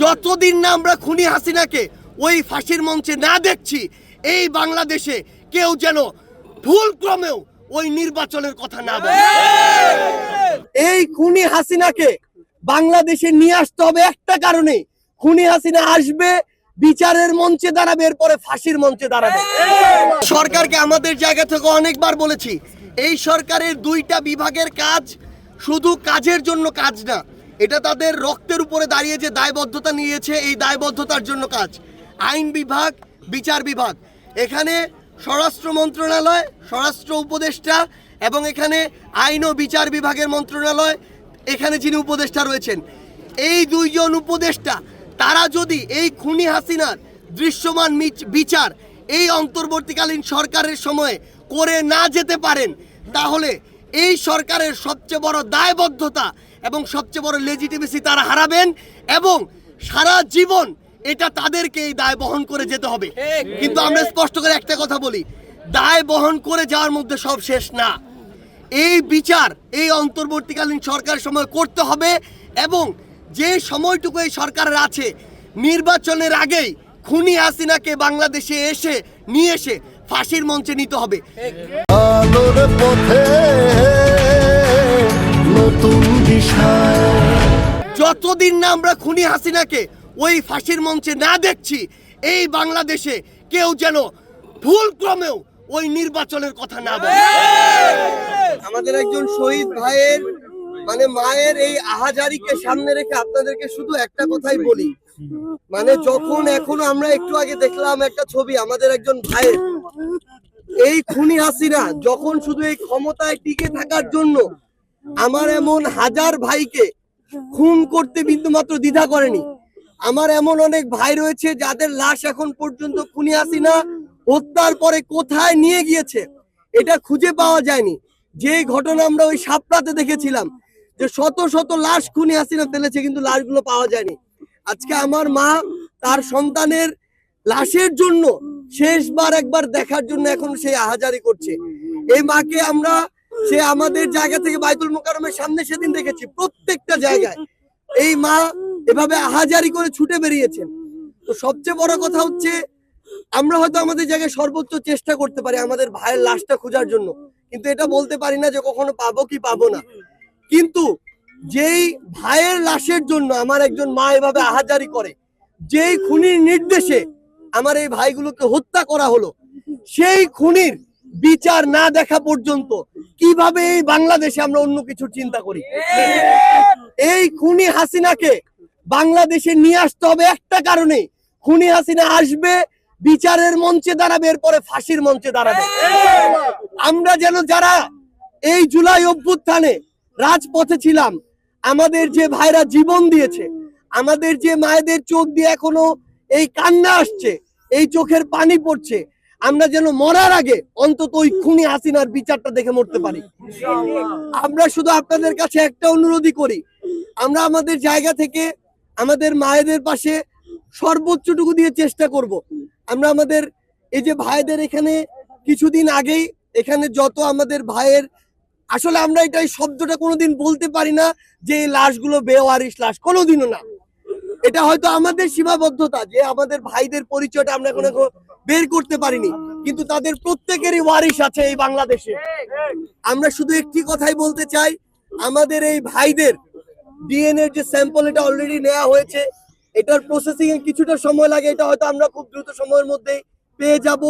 যতদিন না আমরা খুনি হাসিনাকে ওই ফাঁসির মঞ্চে না দেখছি, এই বাংলাদেশে কেউ যেন ভুল ক্রমেও ওই নির্বাচনের কথা না বলে। এই খুনি হাসিনাকে বাংলাদেশে নিয়ে আসতে হবে একটা কারণে। খুনি হাসিনা আসবে, বিচারের মঞ্চে দাঁড়াবে, এরপরে ফাঁসির মঞ্চে দাঁড়াবে। সরকারকে আমাদের জায়গা থেকে অনেকবার বলেছি, এই সরকারের দুইটা বিভাগের কাজ শুধু কাজের জন্য কাজ না এটা তাদের রক্তের উপরে দাঁড়িয়ে যে দায়বদ্ধতা নিয়েছে, এই দায়বদ্ধতার জন্য কাজ। আইন বিভাগ, বিচার বিভাগ। এখানে স্বরাষ্ট্র মন্ত্রণালয়, স্বরাষ্ট্র উপদেষ্টা এবং এখানে আইন ও বিচার বিভাগের মন্ত্রণালয়, এখানে যিনি উপদেষ্টা রয়েছেন। এই দুইজন উপদেষ্টা, তারা যদি এই খুনি হাসিনার দৃশ্যমান বিচার এই অন্তর্বর্তীকালীন সরকারের সময়ে করে না যেতে পারেন, তাহলে এই সরকারের সবচেয়ে বড় দায়বদ্ধতা এবং সবচেয়ে বড় লেজিটিমেসি তারা হারাবেন এবং সারা জীবন এটা তাদেরকে এই দায় বহন করে যেতে হবে। কিন্তু আমরা স্পষ্ট করে একটা কথা বলি দায় বহন করে যাওয়ার মধ্যে সব শেষ না। এই বিচার এই অন্তর্বর্তীকালীন সরকারের সময় করতে হবে এবং যে সময়টুকু এই সরকারের আছে নির্বাচনের আগেই খুনি হাসিনাকে বাংলাদেশে এসে নিয়ে এসে ফাঁসির মঞ্চে নিতে হবে। আলোর পথে নতুন যতদিন না আমরা খুনি হাসিনাকে ওই ফাঁসির মঞ্চে না দেখছি, এই বাংলাদেশে কেউ যেন ভুল ক্রমেও ওই নির্বাচনের কথা না বলে। আমাদের একজন শহীদ ভাইয়ের মানে মায়ের এই আহাজারিকে সামনে রেখে আপনাদেরকে শুধু একটা কথাই বলি। মানে যখন এখন আমরা একটু আগে দেখলাম একটা ছবি, আমাদের একজন ভাইয়ের। এই খুনি হাসিনা যখন শুধু এই ক্ষমতায় টিকে থাকার জন্য আমার এমন হাজার ভাইকে খুন করতে বিন্দুমাত্র দ্বিধা করেনি। আমার এমন অনেক ভাই রয়েছে যাদের লাশ এখন পর্যন্ত খুনি হাসিনা হত্যার পরে কোথায় নিয়ে গিয়েছে এটা খুঁজে পাওয়া যায়নি। যে ঘটনা আমরা ওই সাপড়াতে দেখেছিলাম যে শত শত লাশ খুনি হাসিনা ফেলেছে কিন্তু লাশগুলো পাওয়া যায়নি। আজকে আমার মা তার সন্তানের লাশের জন্য শেষবার একবার দেখার জন্য এখন সে আহাজারি করছে। এই মাকে আমরা সে আমাদের জায়গা থেকে বাইতুল মোকারমের সামনে সেদিন দেখেছি, প্রত্যেকটা জায়গায়। এই মা এভাবে আহাজারি করে ছুটে বেরিয়েছেন। তো সবচেয়ে বড় কথা হচ্ছে, আমরা হয়তো আমাদের জায়গায় সর্বোচ্চ চেষ্টা করতে পারি আমাদের ভাইয়ের লাশটা খোঁজার জন্য। কিন্তু এটা বলতে পারি না যে কখনো পাবো কি পাবো না। কিন্তু যেই ভাইয়ের লাশের জন্য আমার একজন মা এভাবে আহাজারি করে, যেই খুনির নির্দেশে আমার এই ভাইগুলোকে হত্যা করা হলো। সেই খুনির বিচার না দেখা পর্যন্ত কীভাবে এই বাংলাদেশে আমরা অন্য কিছু চিন্তা করি? এই খুনি হাসিনাকে বাংলাদেশে নিয়ে আসতে হবে একটা কারণে খুনি হাসিনা আসবে, বিচারের মঞ্চে দাঁড়াবে, এরপরে ফাঁসির মঞ্চে দাঁড়াবে। আমরা যেন যারা এই জুলাই অভ্যুত্থানে রাজপথে ছিলাম, আমাদের যে ভাইরা জীবন দিয়েছে, আমাদের যে মায়েদের চোখ দিয়ে এখনও এই কান্না আসছে, এই চোখের পানি পড়ছে। আমরা যেন মরার আগে অন্তত ওই খুনি হাসিনার বিচারটা দেখে মরতে পারি। আমরা শুধু আপনাদের কাছে একটা অনুরোধই করি, আমরা আমাদের জায়গা থেকে আমাদের মায়েদের পাশে সর্বোচ্চটুকু দিয়ে চেষ্টা করব। আমরা আমাদের এই যে ভাইদের এখানে কিছুদিন আগেই, এখানে যত আমাদের ভাইয়ের, আসলে আমরা এটা এই শব্দটা কোনোদিন বলতে পারি না যে লাশগুলো বেওয়ারিশ লাশ, কোনোদিনও না। এটা হয়তো আমাদের সীমাবদ্ধতা যে আমাদের ভাইদের পরিচয়টা আমরা এখন বের করতে পারিনি। কিন্তু তাদের প্রত্যেকেরই ওয়ারিশ আছে এই বাংলাদেশে। আমরা শুধু একটি কথাই বলতে চাই, আমাদের এই ভাইদের ডিএনএ যে স্যাম্পল এটা অলরেডি নেওয়া হয়েছে। এটার প্রসেসিং কিছুটা সময় লাগে, এটা হয়তো আমরা খুব দ্রুত সময়ের মধ্যেই পেয়ে যাব।